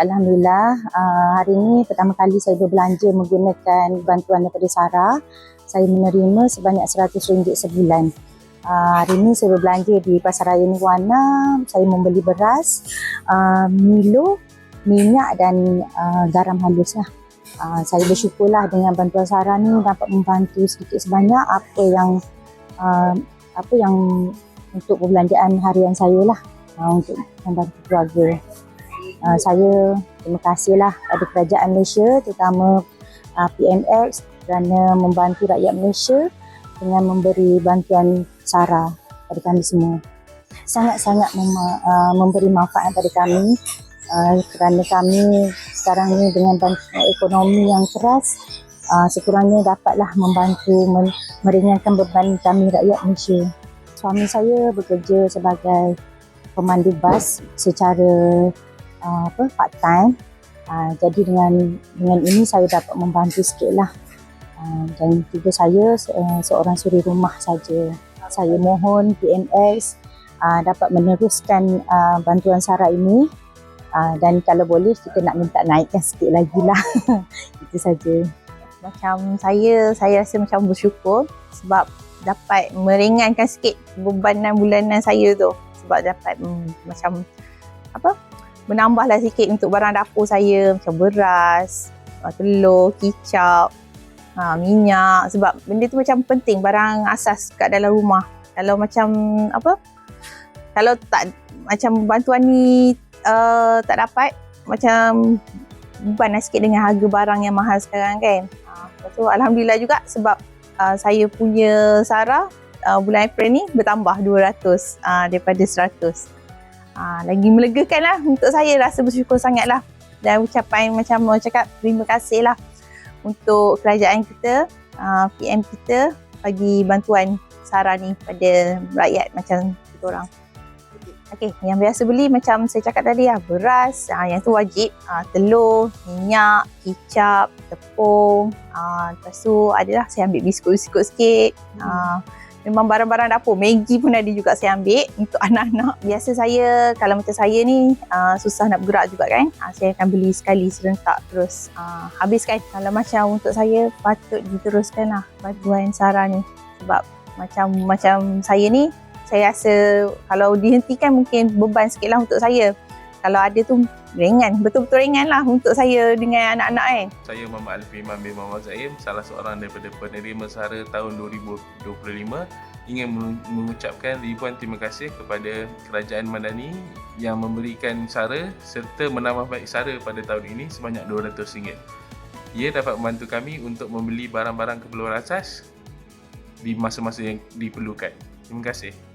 Alhamdulillah uh, hari ini pertama kali saya berbelanja menggunakan bantuan daripada SARA. Saya menerima sebanyak RM100 sebulan. Uh, hari ini saya berbelanja di Pasar Raya. Saya membeli beras, uh, Milo, minyak dan garam halus lah. Saya bersyukurlah dengan bantuan SARA ni dapat membantu sedikit sebanyak apa yang apa yang untuk perbelanjaan harian saya lah untuk membantu keluarga. Uh, saya terima kasihlah pada kerajaan Malaysia terutama uh, PMX kerana membantu rakyat Malaysia dengan memberi bantuan SARA pada kami semua. Sangat-sangat mem- uh, memberi manfaat pada kami uh, kerana kami sekarang ni dengan bantuan ekonomi yang keras uh, sekurangnya dapatlah membantu men- meringankan beban kami rakyat Malaysia. Suami saya bekerja sebagai pemandu bas secara uh, apa part time. Uh, jadi dengan dengan ini saya dapat membantu sikitlah. Uh, dan juga saya uh, seorang suri rumah saja. Saya mohon PMX uh, dapat meneruskan uh, bantuan SARA ini uh, dan kalau boleh kita nak minta naikkan sikit lagi lah. Itu saja. Macam saya, saya rasa macam bersyukur sebab dapat meringankan sikit bebanan bulanan saya tu. Sebab dapat hmm, macam apa menambahlah sikit untuk barang dapur saya macam beras, uh, telur, kicap, ha, minyak sebab benda tu macam penting barang asas kat dalam rumah. Kalau macam apa? Kalau tak macam bantuan ni uh, tak dapat macam beban lah sikit dengan harga barang yang mahal sekarang kan. Ha, lepas tu alhamdulillah juga sebab uh, saya punya SARA uh, bulan April ni bertambah 200 uh, daripada 100. Ha, lagi melegakan lah. Untuk saya rasa bersyukur sangat lah dan ucapan macam mau cakap terima kasih lah untuk kerajaan kita, uh, PM kita bagi bantuan SARA ni pada rakyat macam kita orang. Okey, yang biasa beli macam saya cakap tadi lah, beras, uh, yang tu wajib, uh, telur, minyak, kicap, tepung, uh, lepas tu adalah saya ambil biskut-biskut sikit, uh, memang barang-barang dapur. Maggi pun ada juga saya ambil untuk anak-anak. Biasa saya, kalau macam saya ni, uh, susah nak bergerak juga kan. Uh, saya akan beli sekali serentak terus uh, habiskan. Kalau macam untuk saya, patut diteruskan lah bantuan SARA ni. Sebab macam macam saya ni, saya rasa kalau dihentikan mungkin beban sikit lah untuk saya. Kalau ada tu ringan, betul-betul ringan lah untuk saya dengan anak-anak kan. Saya Muhammad Alfi Imam bin Muhammad Zaim, salah seorang daripada penerima SARA tahun 2025 ingin mengucapkan ribuan terima kasih kepada Kerajaan Madani yang memberikan SARA serta menambah baik SARA pada tahun ini sebanyak RM200. Ia dapat membantu kami untuk membeli barang-barang keperluan asas di masa-masa yang diperlukan. Terima kasih.